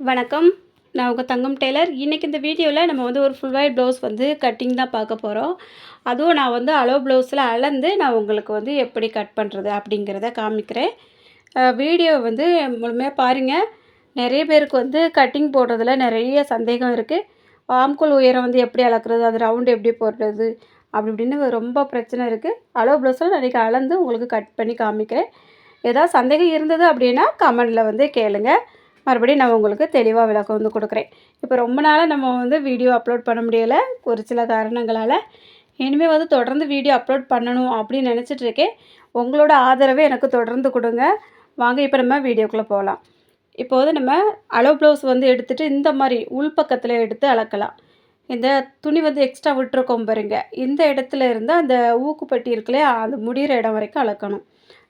வணக்கம். நான் உங்கள் தங்கம் டெய்லர். இன்றைக்கி இந்த வீடியோவில் நம்ம வந்து ஒரு ஃபுல் ஒயிட் ப்ளவுஸ் வந்து கட்டிங் தான் பார்க்க போகிறோம் அதுவும் நான் வந்து அளவு ப்ளவுஸில் அளந்து நான் உங்களுக்கு வந்து எப்படி கட் பண்ணுறது அப்படிங்கிறத காமிக்கிறேன். வீடியோ வந்து முழுமையாக பாருங்கள் நிறைய பேருக்கு வந்து கட்டிங் போடுறதுல நிறைய சந்தேகம் இருக்குது ஆம்கோல் உயரம் வந்து எப்படி அளக்குறது அது ரவுண்டு எப்படி போடுறது அப்படி இப்படின்னு ரொம்ப பிரச்சனை இருக்குது அளவு ப்ளவுஸில் நான் இன்றைக்கி அளந்து உங்களுக்கு கட் பண்ணி காமிக்கிறேன். ஏதாவது சந்தேகம் இருந்தது அப்படின்னா கமெண்டில் வந்து கேளுங்கள் மறுபடியும் நான் உங்களுக்கு தெளிவாக விளக்கம் வந்து கொடுக்குறேன். இப்போ ரொம்ப நாளாக நம்ம வந்து வீடியோ அப்லோட் பண்ண முடியலை. ஒரு சில காரணங்களால். இனிமேல் வந்து தொடர்ந்து வீடியோ அப்லோட் பண்ணணும் அப்படின்னு நினச்சிட்டு இருக்கேன். உங்களோட ஆதரவை எனக்கு தொடர்ந்து கொடுங்க. வாங்க இப்போ நம்ம வீடியோக்குள்ளே போகலாம் இப்போ வந்து நம்ம அளவு ப்ளவுஸ் வந்து எடுத்துகிட்டு இந்த மாதிரி உள்பக்கத்தில் எடுத்து அளக்கலாம். இந்த துணி வந்து எக்ஸ்ட்ரா விட்டுருக்கோம் பாருங்க. இந்த இடத்துல இருந்து அந்த ஊக்குப்பட்டி இருக்குல்லையா அது முடிகிற இடம் வரைக்கும் அளக்கணும்.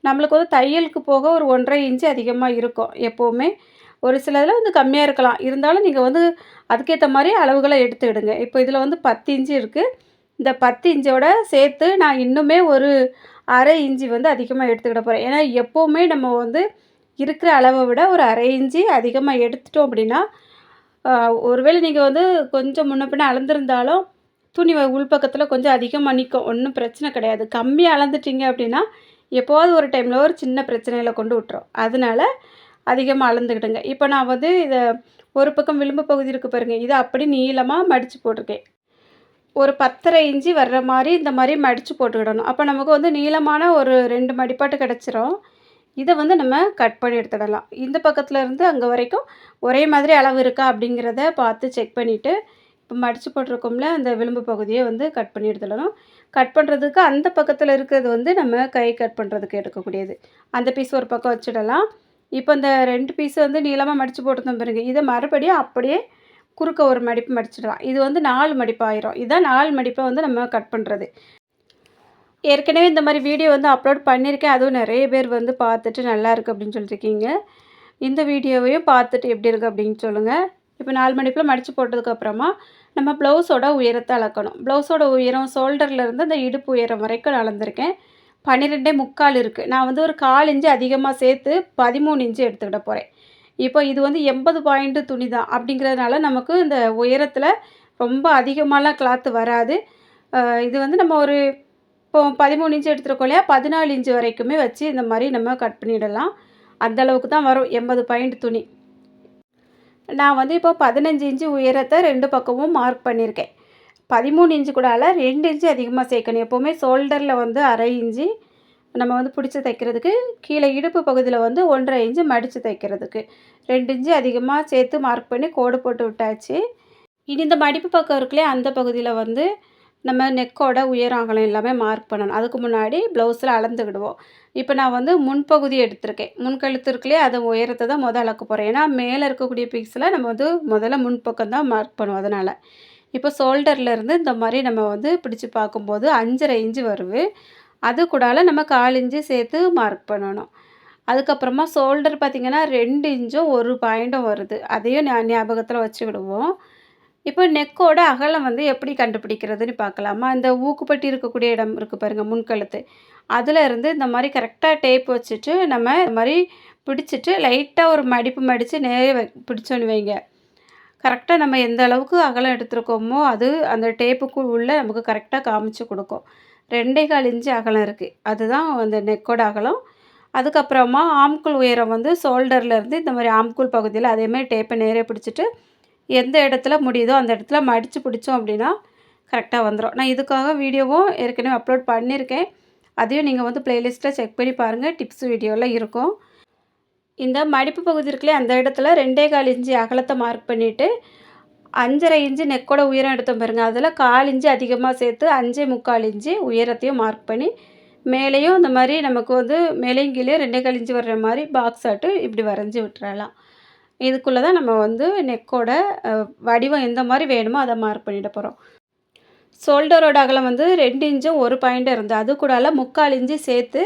நம்மளுக்கு வந்து தையலுக்கு போக ஒரு ஒன்றரை இன்ச்சு அதிகமாக இருக்கும். எப்போவுமே ஒரு சில இதில் வந்து கம்மியாக இருக்கலாம். இருந்தாலும் நீங்கள் வந்து அதுக்கேற்ற மாதிரி அளவுகளை எடுத்துக்கிடுங்க இப்போ இதில் வந்து பத்து இன்ச்சு இருக்குது இந்த பத்து இன்ச்சோட சேர்த்து நான் இன்னுமே ஒரு அரை இஞ்சி வந்து அதிகமாக எடுத்துக்கிட போகிறேன் ஏன்னா எப்போவுமே நம்ம வந்து இருக்கிற அளவை விட ஒரு அரை இஞ்சி அதிகமாக எடுத்துட்டோம் அப்படின்னா ஒருவேளை நீங்கள் வந்து கொஞ்சம் முன்ன பின்ன அளந்திருந்தாலும் துணி உள்பக்கத்தில் கொஞ்சம் அதிகமாக நிற்கும் ஒன்றும் பிரச்சனை கிடையாது. கம்மியாக அளந்துட்டீங்க அப்படின்னா எப்போவாது ஒரு டைமில் ஒரு சின்ன பிரச்சனையில் கொண்டு விட்டுரும். அதனால் அதிகமாக அளந்துக்கிடுங்க இப்போ நான் வந்து இதை ஒரு பக்கம் விளிம்பு பகுதி இருக்குது பாருங்கள் இதை அப்படி நீளமாக மடித்து போட்டிருக்கேன். ஒரு பத்தரை இஞ்சி வர்ற மாதிரி இந்த மாதிரி மடித்து போட்டுக்கிடணும். அப்போ நமக்கு வந்து நீளமான ஒரு ரெண்டு மடிப்பாட்டு கிடச்சிரும். இதை வந்து நம்ம கட் பண்ணி எடுத்துடலாம். இந்த பக்கத்தில் இருந்து அங்கே வரைக்கும் ஒரே மாதிரி அளவு இருக்கா அப்படிங்கிறத பார்த்து செக் பண்ணிவிட்டு இப்போ மடித்து போட்டிருக்கோம்ல அந்த விளிம்பு பகுதியை வந்து கட் பண்ணி எடுத்துடணும். கட் பண்ணுறதுக்கு அந்த பக்கத்தில் இருக்கிறது வந்து நம்ம கை கட் பண்ணுறதுக்கு எடுக்கக்கூடியது. அந்த பீஸ் ஒரு பக்கம் வச்சிடலாம். இப்போ இந்த ரெண்டு பீஸை வந்து நீளமாக மடித்து போட்டுருந்தோம் பாருங்க. இதை மறுபடியும் அப்படியே குறுக்க ஒரு மடிப்பு மடிச்சிடலாம். இது வந்து நாலு மடிப்பு ஆயிரும் இதான் நாலு மடிப்பை வந்து நம்ம கட் பண்ணுறது ஏற்கனவே இந்த மாதிரி வீடியோ வந்து அப்லோட் பண்ணியிருக்கேன். அதுவும் நிறைய பேர் வந்து பார்த்துட்டு நல்லா இருக்குது அப்படின்னு சொல்லியிருக்கீங்க இந்த வீடியோவையும் பார்த்துட்டு எப்படி இருக்குது அப்படின்னு சொல்லுங்கள் இப்போ நாலு மணிப்பில் மடித்து போட்டதுக்கப்புறமா நம்ம ப்ளவுஸோட உயரத்தை அளக்கணும். ப்ளவுஸோட உயரம் ஷோல்டர்லேருந்து அந்த இடுப்பு உயரம் வரைக்கும் அளந்திருக்கேன். பன்னிரெண்டே முக்கால் இருக்குது நான் வந்து ஒரு கால் இன்ச்சு அதிகமாக சேர்த்து பதிமூணு இன்ச்சு எடுத்துக்கிட போகிறேன் இப்போ இது வந்து எண்பது பாயிண்ட்டு துணி தான் அப்படிங்கிறதுனால நமக்கு இந்த உயரத்தில் ரொம்ப அதிகமாகலாம் கிளாத்து வராது. இது வந்து நம்ம ஒரு இப்போ பதிமூணு இன்ச்சு எடுத்துருக்கோம் இல்லையா? பதினாலு இன்ச்சு வரைக்குமே வச்சு இந்த மாதிரி நம்ம கட் பண்ணிடலாம். அந்தளவுக்கு தான் வரும் எண்பது பாயிண்ட் துணி. நான் வந்து இப்போ பதினஞ்சு இன்ச்சு உயரத்தை ரெண்டு பக்கமும் மார்க் பண்ணியிருக்கேன் பதிமூணு இன்ச்சு கூடால ரெண்டு இன்ச்சு அதிகமாக சேர்க்கணும். எப்போவுமே ஷோல்டரில் வந்து அரை இன்ச்சு நம்ம வந்து பிடிச்சி தைக்கிறதுக்கு கீழே இடுப்பு பகுதியில் வந்து ஒன்றரை இன்ச்சு மடித்து தைக்கிறதுக்கு. ரெண்டு இன்ச்சு அதிகமாக சேர்த்து மார்க் பண்ணி கோடு போட்டு விட்டாச்சு. இனி இந்த மடிப்பு பக்கம் இருக்குல்லையே அந்த பகுதியில் வந்து நம்ம நெக்கோட உயரம் எல்லாமே மார்க் பண்ணணும். அதுக்கு முன்னாடி ப்ளவுஸில் அளந்துக்கிடுவோம். இப்போ நான் வந்து முன்பகுதி எடுத்திருக்கேன். முன்கழுத்து இருக்குல்லையே அதை உயரத்தை தான் முதல் அளக்க போகிறேன் ஏன்னா மேலே இருக்கக்கூடிய பீக்ஸில் நம்ம வந்து முதல்ல முன்பக்கம் தான் மார்க் பண்ணுவோம். அதனால் இப்போ ஷோல்டர்லேருந்து இந்த மாதிரி நம்ம வந்து பிடிச்சி பார்க்கும்போது அஞ்சரை இன்ச்சு வருது. அது கூடால நம்ம கால் இன்ச்சு சேர்த்து மார்க் பண்ணணும். அதுக்கப்புறமா ஷோல்டர் பார்த்திங்கன்னா ரெண்டு இன்ச்சும் ஒரு பாயிண்ட்டும் வருது. அதையும் ஞாபகத்தில் வச்சுக்கிடுவோம். இப்போ நெக்கோட அகலம் வந்து எப்படி கண்டுபிடிக்கிறதுன்னு பார்க்கலாமா? இந்த ஊக்குப்பட்டி இருக்கக்கூடிய இடம் இருக்குது பாருங்கள் முன்கழுத்து. அதில் இருந்து இந்த மாதிரி கரெக்டாக டேப் வச்சுட்டு நம்ம இந்த மாதிரி பிடிச்சிட்டு லைட்டாக ஒரு மடிப்பு மடித்து நேரே பிடிச்சோன்னு வைங்க. கரெக்டாக நம்ம எந்த அளவுக்கு அகலம் எடுத்துருக்கோமோ அது அந்த டேப்புக்கு உள்ளே நமக்கு கரெக்டாக காமிச்சு கொடுக்கும். ரெண்டே கால் இன்ச்சு அகலம் இருக்குது அதுதான் அந்த நெக்கோட அகலம். அதுக்கப்புறமா ஆம்குள் உயரம் வந்து ஷோல்டர்லேருந்து இந்த மாதிரி ஆம்குள் பகுதியில் அதேமாதிரி டேப்பை நேரே பிடிச்சிட்டு எந்த இடத்துல முடியுதோ அந்த இடத்துல மடித்து பிடிச்சோம் அப்படின்னா கரெக்டாக வந்துடும் நான் இதுக்காக வீடியோவும் ஏற்கனவே அப்லோட் பண்ணியிருக்கேன். அதையும் நீங்கள் வந்து ப்ளேலிஸ்ட்டில் செக் பண்ணி பாருங்கள் டிப்ஸ் வீடியோவில் இருக்கும். இந்த மடிப்பு பகுதி இருக்குல்லையே அந்த இடத்துல ரெண்டே கால் இன்ச்சு அகலத்தை மார்க் பண்ணிவிட்டு அஞ்சரை இன்ச்சு நெக்கோட உயரம் எடுத்தோம் பாருங்கள் அதில் கால் இன்ச்சு அதிகமாக சேர்த்து அஞ்சே முக்கால் இன்ச்சு உயரத்தையும் மார்க் பண்ணி மேலேயும் இந்த மாதிரி நமக்கு வந்து மேலேயும் கீழே ரெண்டே கால் இன்ச்சு வர்ற மாதிரி பாக்ஸ் ஆட்டு இப்படி வரைஞ்சி விட்டுறலாம். இதுக்குள்ளே தான் நம்ம வந்து நெக்கோட வடிவம் எந்த மாதிரி வேணுமோ அதை மார்க் பண்ணிட போகிறோம் ஷோல்டரோட அகலம் வந்து ரெண்டு இன்ச்சும் ஒரு பாயிண்ட் இருந்தது. அது கூடால முக்கால் இன்ச்சு சேர்த்து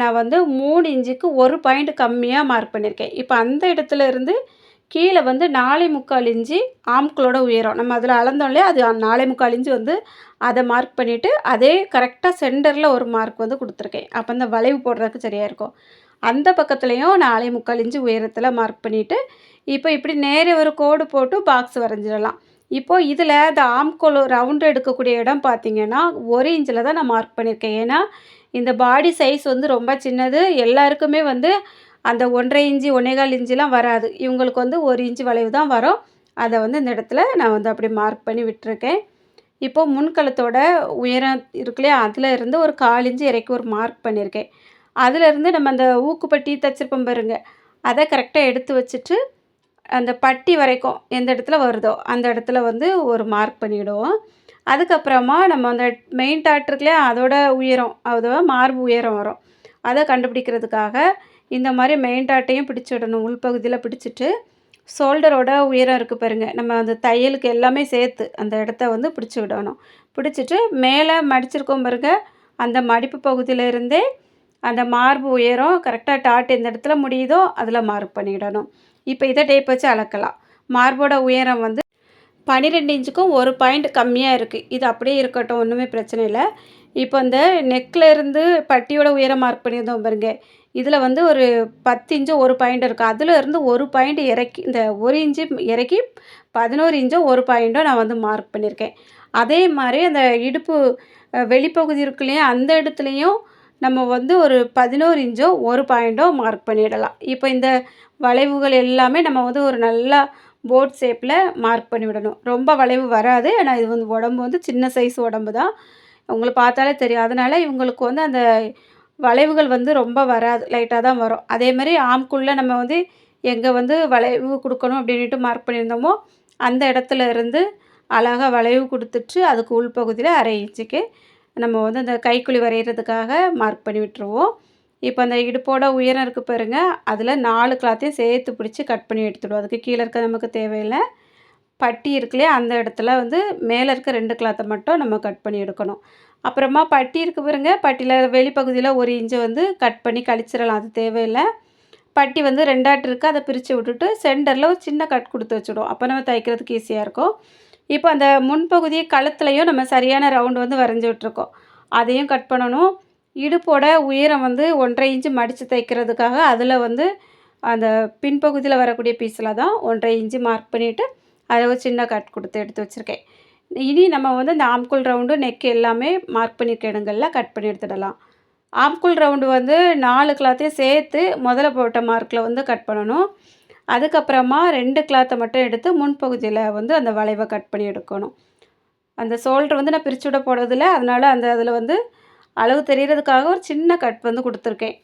நான் வந்து மூணு இன்ச்சுக்கு ஒரு பாயிண்ட் கம்மியாக மார்க் பண்ணியிருக்கேன். இப்போ அந்த இடத்துல இருந்து கீழே வந்து நாலே முக்கால் இஞ்சி ஆம்களோட உயரம். நம்ம அதில் அளந்தோம் இல்லையா? அது நாலே முக்கால் இஞ்சி வந்து அதை மார்க் பண்ணிவிட்டு அதே கரெக்டாக சென்டரில் ஒரு மார்க் வந்து கொடுத்துருக்கேன். அப்போ அந்த வளைவு போடுறதுக்கு சரியாக இருக்கும். அந்த பக்கத்துலேயும் நாலே முக்கால் இஞ்சி உயரத்தில் மார்க் பண்ணிவிட்டு இப்போ இப்படி நேரே ஒரு கோடு போட்டு பாக்ஸ் வரைஞ்சிடலாம். இப்போது இதில் இந்த ஆம்கோல் ரவுண்டு எடுக்கக்கூடிய இடம் பார்த்திங்கன்னா ஒரு இன்ச்சில் தான் நான் மார்க் பண்ணியிருக்கேன். ஏன்னா இந்த பாடி சைஸ் வந்து ரொம்ப சின்னது. எல்லாருக்குமே வந்து அந்த ஒன்றரை இன்ச்சு ஒன்னேகால் இஞ்சிலாம் வராது. இவங்களுக்கு வந்து ஒரு இன்ச்சு வளைவு தான் வரும். அதை வந்து இந்த இடத்துல நான் வந்து அப்படி மார்க் பண்ணி விட்டுருக்கேன். இப்போது முன்கலத்தோட உயரம் இருக்குல்லையா அதில் இருந்து ஒரு கால் இன்ச்சு இறக்கி ஒரு மார்க் பண்ணியிருக்கேன் அதிலேருந்து நம்ம அந்த ஊக்குப்பட்டி தச்சிருப்போம் பாருங்க. அதை கரெக்டாக எடுத்து வச்சுட்டு அந்த பட்டி வரைக்கும் எந்த இடத்துல வருதோ அந்த இடத்துல வந்து ஒரு மார்க் பண்ணிவிடுவோம் அதுக்கப்புறமா நம்ம அந்த மெயின் டாட் இருக்குல்லையா அதோட உயரம் அதோட மார்பு உயரம் வரும். அதை கண்டுபிடிக்கிறதுக்காக இந்த மாதிரி மெயின் டாட்டையும் பிடிச்சி விடணும். உள்பகுதியில் பிடிச்சிட்டு ஷோல்டரோட உயரம் இருக்குது பாருங்கள் நம்ம அந்த தையலுக்கு எல்லாமே சேர்த்து அந்த இடத்த வந்து பிடிச்சி விடணும். பிடிச்சிட்டு மேலே மடிச்சிருக்கோம் பாருங்க. அந்த மடிப்பு பகுதியிலிருந்தே அந்த மார்பு உயரம் கரெக்டாக டாட் எந்த இடத்துல முடியுதோ அதில் மார்க் பண்ணிவிடணும் இப்போ இதை டேப் வச்சு அளக்கலாம். மார்போட உயரம் வந்து பன்னிரெண்டு இன்ச்சுக்கும் ஒரு பாயிண்ட் கம்மியாக இருக்குது இது அப்படியே இருக்கட்டும் ஒன்றுமே பிரச்சனை இல்லை. இப்போ இந்த நெக்கில் இருந்து பட்டியோட உயரம் மார்க் பண்ணியிருந்தோம் பாருங்க. இதில் வந்து ஒரு பத்து இன்ச்சு ஒரு பாயிண்ட் இருக்குது அதில் இருந்து ஒரு பாயிண்ட் இறக்கி இந்த ஒரு இன்ச்சு இறக்கி பதினோரு இன்ச்சும் ஒரு பாயிண்ட்டும் நான் வந்து மார்க் பண்ணியிருக்கேன். அதே மாதிரி அந்த இடுப்பு வெளிப்பகுதி இருக்குல்லையே அந்த இடத்துலையும் நம்ம வந்து ஒரு பதினோரு இன்ச்சோ ஒரு பாயிண்ட்டோ மார்க் பண்ணிடலாம். இப்போ இந்த வளைவுகள் எல்லாமே நம்ம வந்து ஒரு நல்லா போட் ஷேப்பில் மார்க் பண்ணி விடணும். ரொம்ப வளைவு வராது. ஆனால் இது வந்து உடம்பு வந்து சின்ன சைஸ் உடம்பு தான். உங்களை பார்த்தாலே தெரியும். அதனால் இவங்களுக்கு வந்து அந்த வளைவுகள் வந்து ரொம்ப வராது. லைட்டாக தான் வரும். அதே மாதிரி ஆம்குள்ளே நம்ம வந்து எங்கே வந்து வளைவு கொடுக்கணும் அப்படின்ட்டு மார்க் பண்ணியிருந்தோமோ அந்த இடத்துல இருந்து அழகாக வளைவு கொடுத்துட்டு அதுக்கு உள்பகுதியில் அரை இன்ச்சுக்கு நம்ம வந்து அந்த கைக்குழி வரைகிறதுக்காக மார்க் பண்ணி விட்டுருவோம். இப்போ அந்த இடுப்போட உயரம் இருக்குது பாருங்க அதில் நாலு கிளாத்தையும் சேர்த்து பிடிச்சி கட் பண்ணி எடுத்துடுவோம். அதுக்கு கீழே இருக்க நமக்கு தேவையில்லை. பட்டி இருக்குல்லையே அந்த இடத்துல வந்து மேலே இருக்க ரெண்டு கிளாத்தை மட்டும் நம்ம கட் பண்ணி எடுக்கணும். அப்புறமா பட்டி இருக்கு பாருங்க பட்டியில் வெளிப்பகுதியில் ஒரு இன்ச்சு வந்து கட் பண்ணி கழிச்சிடலாம் அது தேவையில்லை. பட்டி வந்து ரெண்டாட்டு இருக்குது அதை பிரித்து விட்டுட்டு சென்டரில் ஒரு சின்ன கட் கொடுத்து வச்சுடுவோம். அப்போ நம்ம தைக்கிறதுக்கு ஈஸியாக இருக்கும். இப்போ அந்த முன்பகுதி கழுத்துலையும் நம்ம சரியான ரவுண்டு வந்து வரைஞ்சி விட்ருக்கோம் அதையும் கட் பண்ணணும். இடுப்போட உயரம் வந்து ஒன்றரை இன்ச்சு மடித்து தைக்கிறதுக்காக அதில் வந்து அந்த பின்பகுதியில் வரக்கூடிய பீஸில் தான் ஒன்றரை இன்ச்சு மார்க் பண்ணிவிட்டு அதை ஒரு சின்ன கட் கொடுத்து எடுத்து வச்சுருக்கேன். இனி நம்ம வந்து இந்த ஆம்குள் ரவுண்டு நெக் எல்லாமே மார்க் பண்ணியிருக்க இடங்களில் கட் பண்ணி எடுத்துடலாம். ஆம்குள் ரவுண்டு வந்து நாலு கிளாத்தையும் சேர்த்து முதல்ல போட்ட மார்க்கில் வந்து கட் பண்ணணும். அதுக்கப்புறமா ரெண்டு கிளாத்தை மட்டும் எடுத்து முன்பகுதியில் வந்து அந்த வளைவை கட் பண்ணி எடுக்கணும். அந்த ஷோல்டர் வந்து நான் பிரித்து விட போடுறதில்ல அதனால் அந்த அதில் வந்து அளவு தெரியறதுக்காக ஒரு சின்ன கட் வந்து கொடுத்துருக்கேன்.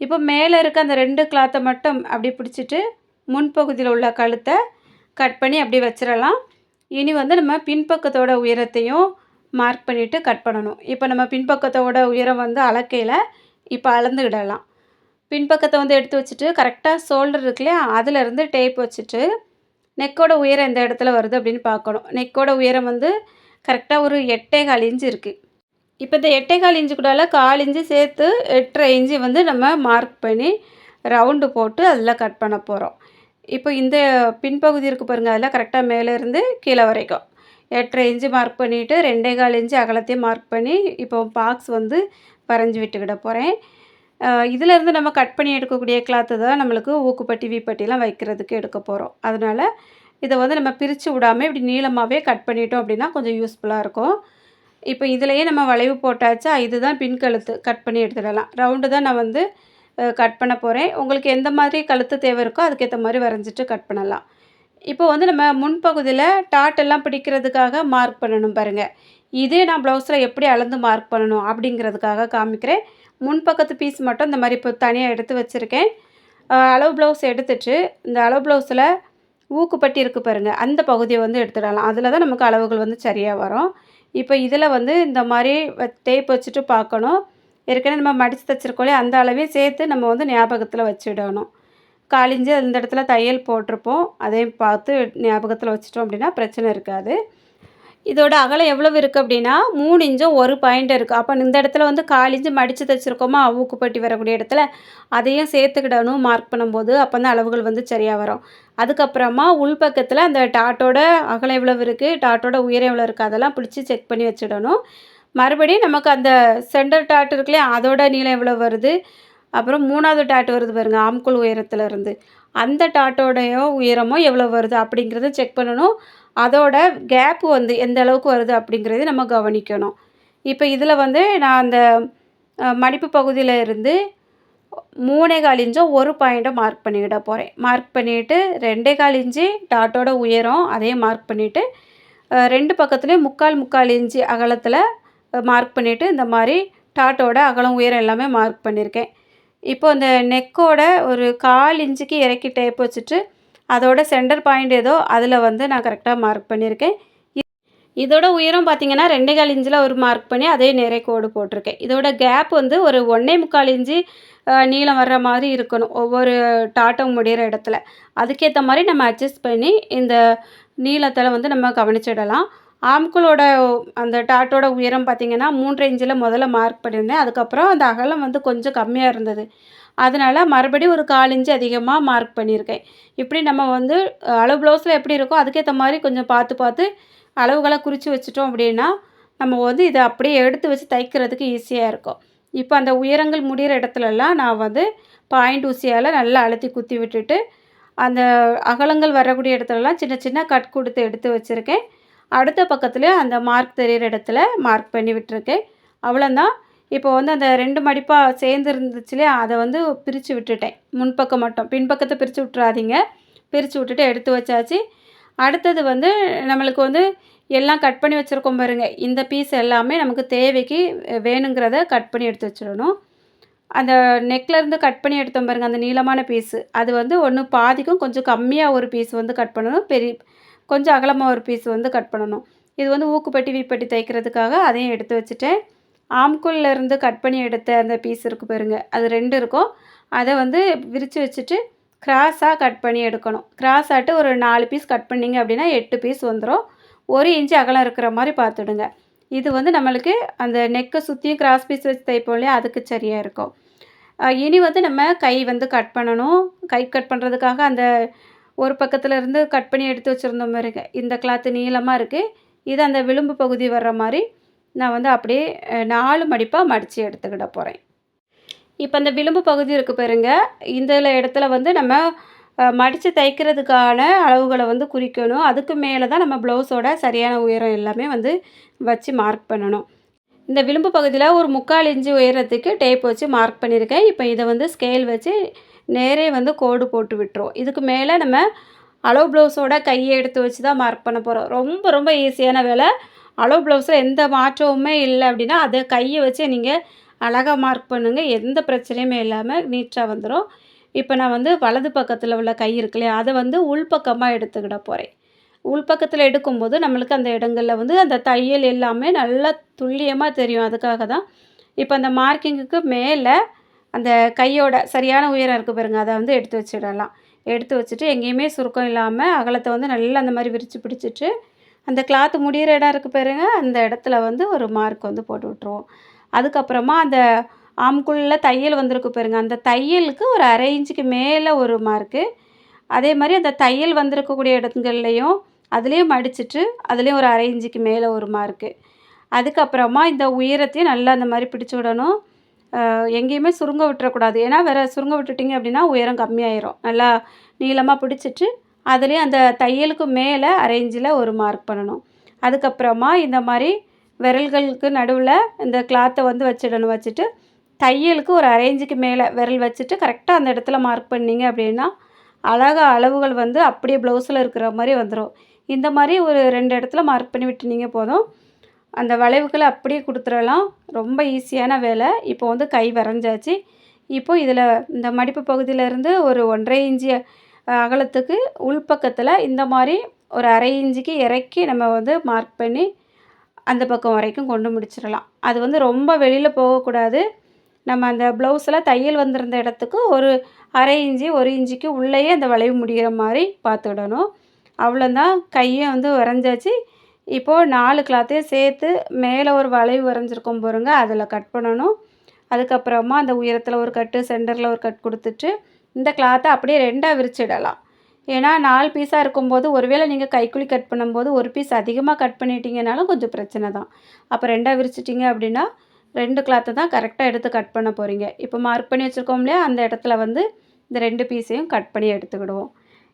இப்போ மேலே இருக்க அந்த ரெண்டு கிளாத்தை மட்டும் அப்படி பிடிச்சிட்டு முன்பகுதியில் உள்ள கழுத்தை கட் பண்ணி அப்படி வச்சிடலாம். இனி வந்து நம்ம பின்பக்கத்தோட உயரத்தையும் மார்க் பண்ணிவிட்டு கட் பண்ணணும். இப்போ நம்ம பின்பக்கத்தோட உயரம் வந்து அளக்கையில் இப்போ அளந்துக்கிடலாம் பின்பக்கத்தை வந்து எடுத்து வச்சுட்டு கரெக்டாக ஷோல்டர் இருக்கு இல்லையா? அதிலேருந்து டேப் வச்சுட்டு நெக்கோட உயரம் எந்த இடத்துல வருது அப்படின்னு பார்க்கணும். நெக்கோட உயரம் வந்து கரெக்டாக ஒரு எட்டே கால் இன்ச்சு இருக்குது இப்போ இந்த எட்டைக்கால் கால் இன்ச்சு கூடால கால் இஞ்சி சேர்த்து எட்டரை இஞ்சி வந்து நம்ம மார்க் பண்ணி ரவுண்டு போட்டு அதில் கட் பண்ண போகிறோம் இப்போ இந்த பின்பகுதி இருக்குது பாருங்கள் அதில் கரெக்டாக மேலேருந்து கீழே வரைக்கும். எட்டரை இன்ச்சு மார்க் பண்ணிவிட்டு ரெண்டே கால் இன்ச்சு அகலத்தையும் மார்க் பண்ணி இப்போ பாக்ஸ் வந்து வரைஞ்சி விட்டுக்கிட போகிறேன் இதிலேருந்து நம்ம கட் பண்ணி எடுக்கக்கூடிய கிளாத்து தான் நம்மளுக்கு ஊக்குப்பட்டி வீப்பட்டிலாம் வைக்கிறதுக்கு எடுக்க போகிறோம் அதனால் இதை வந்து நம்ம பிரித்து விடாமல் இப்படி நீளமாகவே கட் பண்ணிட்டோம் அப்படின்னா கொஞ்சம் யூஸ்ஃபுல்லாக இருக்கும். இப்போ இதுலேயே நம்ம வளைவு போட்டாச்சா இதுதான் பின் கழுத்து. கட் பண்ணி எடுத்துடலாம். ரவுண்டு தான் நான் வந்து கட் பண்ண போகிறேன் உங்களுக்கு எந்த மாதிரி கழுத்து தேவை இருக்கோ அதுக்கேற்ற மாதிரி வரைஞ்சிட்டு கட் பண்ணலாம். இப்போ வந்து நம்ம முன்பகுதியில் டாட் எல்லாம் பிடிக்கிறதுக்காக மார்க் பண்ணணும் பாருங்கள் இதே நான் ப்ளவுஸில் எப்படி அளந்து மார்க் பண்ணணும் அப்படிங்கிறதுக்காக காமிக்கிறேன். முன்பக்கத்து பீஸ் மட்டும் இந்த மாதிரி இப்போ தனியாக எடுத்து வச்சுருக்கேன். அளவு ப்ளவுஸ் எடுத்துட்டு இந்த அளவு ப்ளவுஸில் ஊக்குப்பட்டி இருக்குது பாருங்கள் அந்த பகுதியை வந்து எடுத்துடலாம். அதில் தான் நமக்கு அளவுகள் வந்து சரியாக வரும். இப்போ இதில் வந்து இந்த மாதிரி டேப் வச்சுட்டு பார்க்கணும். ஏற்கனவே நம்ம மடித்து தைச்சிருக்கோலே அந்த அளவையும் சேர்த்து நம்ம வந்து ஞாபகத்தில் வச்சுடணும். காலிஞ்சு அந்த இடத்துல தையல் போட்டிருப்போம். அதையும் பார்த்து ஞாபகத்தில் வச்சுட்டோம் அப்படின்னா பிரச்சனை இருக்காது. இதோட அகலம் எவ்வளவு இருக்குது அப்படின்னா மூணு இன்ச்சும் ஒரு பாயிண்ட் இருக்குது அப்போ இந்த இடத்துல வந்து காலிஞ்சு மடித்து தைச்சிருக்கோமா? ஊக்குப்பட்டி வரக்கூடிய இடத்துல. அதையும் சேர்த்துக்கிடணும் மார்க் பண்ணும்போது. அப்போ தான் அளவுகள் வந்து சரியாக வரும். அதுக்கப்புறமா உள்பக்கத்தில் அந்த டாட்டோட அகலம் எவ்வளவு இருக்குது டாட்டோட உயரம் எவ்வளோ இருக்குது அதெல்லாம் பிடிச்சி செக் பண்ணி வச்சிடணும். மறுபடியும் நமக்கு அந்த சென்டர் டாட் இருக்குல்லையே அதோட நீளம் எவ்வளோ வருது? அப்புறம் மூணாவது டாட் வருது பாருங்கள் ஆம்குள் உயரத்தில் இருந்து அந்த டாட்டோடைய உயரமோ எவ்வளோ வருது அப்படிங்கிறத செக் பண்ணணும். அதோட கேப்பு வந்து எந்த அளவுக்கு வருது அப்படிங்கிறது நம்ம கவனிக்கணும். இப்போ இதில் வந்து நான் அந்த மடிப்பு பகுதியில் இருந்து மூணே கால் இன்ச்சும் ஒரு பாயிண்ட்டை மார்க் பண்ணிக்கிட போகிறேன் மார்க் பண்ணிவிட்டு ரெண்டே கால் இன்ச்சு டாட்டோட உயரம் அதையும் மார்க் பண்ணிவிட்டு ரெண்டு பக்கத்துலேயும் முக்கால் முக்கால் இன்ச்சு அகலத்தில் மார்க் பண்ணிவிட்டு இந்த மாதிரி டாட்டோட அகலம் உயரம் எல்லாமே மார்க் பண்ணியிருக்கேன் இப்போ அந்த நெக்கோட ஒரு கால் இன்ச்சுக்கு இறக்கி டேப் வச்சுட்டு அதோட சென்டர் பாயிண்ட் ஏதோ அதில் வந்து நான் கரெக்டாக மார்க் பண்ணியிருக்கேன். இ- இதோட உயரம் பார்த்தீங்கன்னா ரெண்டே கால் இன்ச்சில் ஒரு மார்க் பண்ணி அதே நிறைய கோடு போட்டிருக்கேன். இதோட கேப் வந்து ஒரு ஒன்றே முக்கால் இன்ச்சு நீளம் வர்ற மாதிரி இருக்கணும் ஒவ்வொரு டாட்டம் முடிகிற இடத்துல. அதுக்கேற்ற மாதிரி நம்ம அட்ஜஸ்ட் பண்ணி இந்த நீளத்தில் வந்து நம்ம கவனிச்சிடலாம். ஆம்குளோட அந்த டாட்டோட உயரம் பார்த்திங்கன்னா மூன்று இன்ச்சில் முதல்ல மார்க் பண்ணியிருந்தேன். அதுக்கப்புறம் அந்த அகலம் வந்து கொஞ்சம் கம்மியாக இருந்தது. அதனால் மறுபடியும் ஒரு கால் இன்ச்சு அதிகமாக மார்க் பண்ணியிருக்கேன். இப்படி நம்ம வந்து அளவு ப்ளவுஸில் எப்படி இருக்கோ அதுக்கேற்ற மாதிரி கொஞ்சம் பார்த்து பார்த்து அளவுகளை குறித்து வச்சுட்டோம் அப்படின்னா நம்ம வந்து இதை அப்படியே எடுத்து வச்சு தைக்கிறதுக்கு ஈஸியாக இருக்கும். இப்போ அந்த உயரங்கள் முடிகிற இடத்துலலாம் நான் வந்து பாயிண்ட் ஊசியால் நல்லா அழுத்தி குத்தி விட்டுட்டு அந்த அகலங்கள் வரக்கூடிய இடத்துலலாம் சின்ன சின்ன கட் கொடுத்து எடுத்து வச்சுருக்கேன். அடுத்த பக்கத்துலேயே அந்த மார்க் தெரிகிற இடத்துல மார்க் பண்ணி விட்டுருக்கேன். அவ்வளோதான் இப்போ வந்து அந்த ரெண்டு மடிப்பாக சேர்ந்து இருந்துச்சுலே அதை வந்து பிரித்து விட்டுட்டேன். முன்பக்கம் மட்டும். பின்பக்கத்தை பிரித்து விட்றாதீங்க பிரித்து விட்டுட்டு எடுத்து வச்சாச்சு. அடுத்தது வந்து நம்மளுக்கு வந்து எல்லாம் கட் பண்ணி வச்சுருக்கோம் பாருங்க. இந்த பீஸ் எல்லாமே நமக்கு தேவைக்கு வேணுங்கிறத கட் பண்ணி எடுத்து வச்சிடணும். அந்த நெக்ல இருந்து கட் பண்ணி எடுத்தோம் பாருங்க அந்த நீளமான பீஸு அது வந்து ஒன்று பாதிக்கும் கொஞ்சம் கம்மியாக ஒரு பீஸ் வந்து கட் பண்ணணும். பெரிய கொஞ்சம் அகலமாக ஒரு பீஸ் வந்து கட் பண்ணணும். இது வந்து ஊக்குப்பட்டி வீப்பட்டி தைக்கிறதுக்காக அதையும் எடுத்து வச்சுட்டேன். ஆம்குள்ள இருந்து கட் பண்ணி எடுத்த அந்த பீஸ் இருக்குது பாருங்க. அது ரெண்டு இருக்கும். அதை வந்து விரித்து வச்சுட்டு கிராஸாக கட் பண்ணி எடுக்கணும். கிராஸ் ஆட்டு ஒரு நாலு பீஸ் கட் பண்ணிங்க அப்படின்னா எட்டு பீஸ் வந்துடும் ஒரு இன்ச்சு அகலம் இருக்கிற மாதிரி பார்த்துடுங்க. இது வந்து நம்மளுக்கு அந்த நெக்கை சுற்றியும் கிராஸ் பீஸ் வச்சு தைப்போம் இல்லையா? அதுக்கு சரியாக இருக்கும். இனி வந்து நம்ம கை வந்து கட் பண்ணணும். கை கட் பண்ணுறதுக்காக அந்த ஒரு பக்கத்தில் இருந்து கட் பண்ணி எடுத்து வச்சுருந்தோம் பாருங்க. இந்த கிளாத்து நீளமாக இருக்குது இது அந்த விளிம்பு பகுதி வர்ற மாதிரி நான் வந்து அப்படியே நாலு மடிப்பாக மடித்து எடுத்துக்கிட போகிறேன் இப்போ அந்த விளிம்பு பகுதி இருக்குது பாருங்க. இந்த இடத்துல வந்து நம்ம மடித்து தைக்கிறதுக்கான அளவுகளை வந்து குறிக்கணும். அதுக்கு மேலே தான் நம்ம ப்ளவுஸோட சரியான உயரம் எல்லாமே வந்து வச்சு மார்க் பண்ணணும். இந்த விளிம்பு பகுதியில் ஒரு முக்கால் இன்ச்சு உயரத்துக்கு டேப் வச்சு மார்க் பண்ணியிருக்கேன் இப்போ இதை வந்து ஸ்கேல் வச்சு நேரே வந்து கோடு போட்டு விட்டுரும். இதுக்கு மேலே நம்ம அளவு ப்ளவுஸோட கையை எடுத்து வச்சு தான் மார்க் பண்ண போகிறோம் ரொம்ப ரொம்ப ஈஸியான வேலை. அளவு ப்ளவுஸில் எந்த மாற்றமுமே இல்லை அப்படின்னா அதை கையை வச்சு நீங்கள் அழகாக மார்க் பண்ணுங்கள் எந்த பிரச்சனையுமே இல்லாமல் நீட்டாக வந்துடும் இப்போ நான் வந்து வலது பக்கத்தில் உள்ள கை இருக்கு இல்லையா அதை வந்து உள்பக்கமாக எடுத்துக்கிட போகிறேன் உள்பக்கத்தில் எடுக்கும்போது நம்மளுக்கு அந்த இடங்களில் வந்து அந்த தையல் எல்லாமே நல்லா துல்லியமாக தெரியும். அதுக்காக தான் இப்போ அந்த மார்க்கிங்குக்கு மேலே அந்த கையோட சரியான உயரம் இருக்குது பாருங்கள் அதை வந்து எடுத்து வச்சிடலாம். எடுத்து வச்சுட்டு எங்கேயுமே சுருக்கம் இல்லாமல் அகலத்தை வந்து நல்லா அந்த மாதிரி விரித்து பிடிச்சிட்டு அந்த கிளாத்து முடிகிற இடம் இருக்குது பாருங்க. அந்த இடத்துல வந்து ஒரு மார்க் வந்து போட்டு விட்ருவோம் அதுக்கப்புறமா அந்த ஆம்குள்ள தையல் வந்திருக்கு பாருங்க. அந்த தையலுக்கு ஒரு அரை இன்ச்சுக்கு மேலே ஒரு மார்க்கு அதே மாதிரி அந்த தையல் வந்திருக்கக்கூடிய இடங்கள்லையும் அதுலேயும் மடிச்சிட்டு அதுலேயும் ஒரு அரை இன்ச்சுக்கு மேலே ஒரு மார்க்கு அதுக்கப்புறமா இந்த உயரத்தையும் நல்லா அந்த மாதிரி பிடிச்சி விடணும். எங்கேயுமே சுருங்க விட்டுறக்கூடாது. ஏன்னா வேறு சுருங்க விட்டுட்டிங்க அப்படின்னா உயரம் கம்மியாயிரும். நல்லா நீளமாக பிடிச்சிட்டு அதுலேயும் அந்த தையலுக்கு மேலே அரேஞ்சில் ஒரு மார்க் பண்ணணும். அதுக்கப்புறமா இந்த மாதிரி விரல்களுக்கு நடுவில் இந்த கிளாத்தை வந்து வச்சிடணும். வச்சுட்டு தையலுக்கு ஒரு அரேஞ்சுக்கு மேலே விரல் வச்சுட்டு கரெக்டாக அந்த இடத்துல மார்க் பண்ணீங்க அப்படின்னா அழகாக அளவுகள் வந்து அப்படியே ப்ளவுஸில் இருக்கிற மாதிரி வந்துடும் இந்த மாதிரி ஒரு ரெண்டு இடத்துல மார்க் பண்ணி விட்டுனீங்க போதும். அந்த வளைவுகளை அப்படியே கொடுத்துடலாம். ரொம்ப ஈஸியான வேலை. இப்போ வந்து கை வரைஞ்சாச்சு. இப்போது இதில் இந்த மடிப்பு பகுதியிலேருந்து ஒரு ஒன்றரை இன்ச்சு அகலத்துக்கு உள்பக்கத்தில் இந்த மாதிரி ஒரு அரை இஞ்சிக்கு இறக்கி நம்ம வந்து மார்க் பண்ணி அந்த பக்கம் வரைக்கும் கொண்டு முடிச்சிடலாம். அது வந்து ரொம்ப வெளியில் போகக்கூடாது. நம்ம அந்த ப்ளவுஸில் தையல் வந்திருந்த இடத்துக்கு ஒரு அரை இஞ்சி ஒரு இஞ்சிக்கு உள்ளேயே அந்த வளைவு முடிகிற மாதிரி பார்த்துடணும் அவ்வளோதான் கையை வந்து வரைஞ்சாச்சு. இப்போது நாலு கிளாத்தையும் சேர்த்து மேலே ஒரு வளைவு வரைஞ்சிருக்கோம் பாருங்க. அதில் கட் பண்ணணும். அதுக்கப்புறமா அந்த உயரத்தில் ஒரு கட்டு சென்டரில் ஒரு கட் கொடுத்துட்டு இந்த கிளாத்தை அப்படியே ரெண்டாக விரிச்சிடலாம். ஏன்னா நாலு பீஸாக இருக்கும்போது ஒருவேளை நீங்கள் கைக்குழி கட் பண்ணும்போது ஒரு பீஸ் அதிகமாக கட் பண்ணிட்டீங்கனாலும் கொஞ்சம் பிரச்சனை தான். அப்போ ரெண்டாக விரிச்சிட்டிங்க அப்படின்னா ரெண்டு கிளாத்தை தான் கரெக்டாக எடுத்து கட் பண்ண போகிறீங்க இப்போ மார்க் பண்ணி வச்சுருக்கோம் இல்லையா அந்த இடத்துல வந்து இந்த ரெண்டு பீஸையும் கட் பண்ணி எடுத்துக்கிடுவோம்.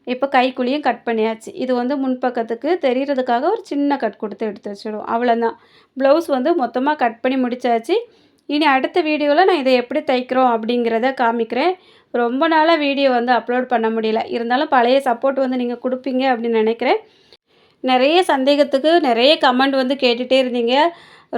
இப்போ கைக்குழியும் கட் பண்ணியாச்சு. இது வந்து முன்பக்கத்துக்கு தெரிகிறதுக்காக ஒரு சின்ன கட் கொடுத்து எடுத்து வச்சுடுவோம். அவ்வளோதான் ப்ளவுஸ் வந்து மொத்தமாக கட் பண்ணி முடித்தாச்சு இனி அடுத்த வீடியோவில் நான் இதை எப்படி தைக்கிறோம் அப்படிங்கிறத காமிக்கிறேன். ரொம்ப நாளாக வீடியோ வந்து அப்லோட் பண்ண முடியல. இருந்தாலும் பழைய சப்போர்ட் வந்து நீங்கள் கொடுப்பீங்க அப்படின்னு நினைக்கிறேன். நிறைய சந்தேகத்துக்கு நிறைய கமெண்ட் வந்து கேட்டுகிட்டே இருந்தீங்க.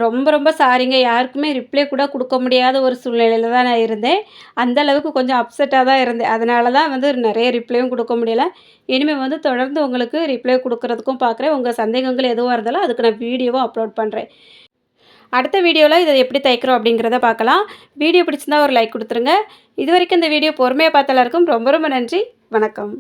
ரொம்ப ரொம்ப சாரிங்க யாருக்குமே ரிப்ளை கூட கொடுக்க முடியாத ஒரு சூழ்நிலையில் தான் நான் இருந்தேன். அந்த அளவுக்கு கொஞ்சம் அப்செட்டாக தான் இருந்தேன். அதனால தான் வந்து நிறைய ரிப்ளையும் கொடுக்க முடியல. இனிமேல் வந்து தொடர்ந்து உங்களுக்கு ரிப்ளை கொடுக்குறதுக்கும் பார்க்குறேன் உங்கள் சந்தேகங்கள் எதுவாக இருந்தாலும் அதுக்கு நான் வீடியோவும் அப்லோட் பண்ணுறேன் அடுத்த வீடியோவில் இதை எப்படி தைக்கிறோம் அப்படிங்கிறத பார்க்கலாம். வீடியோ பிடிச்சிருந்தா ஒரு லைக் கொடுத்துருங்க. இது வரைக்கும் இந்த வீடியோ பொறுமையாக பார்த்த எல்லாருக்கும் ரொம்ப ரொம்ப நன்றி. வணக்கம்.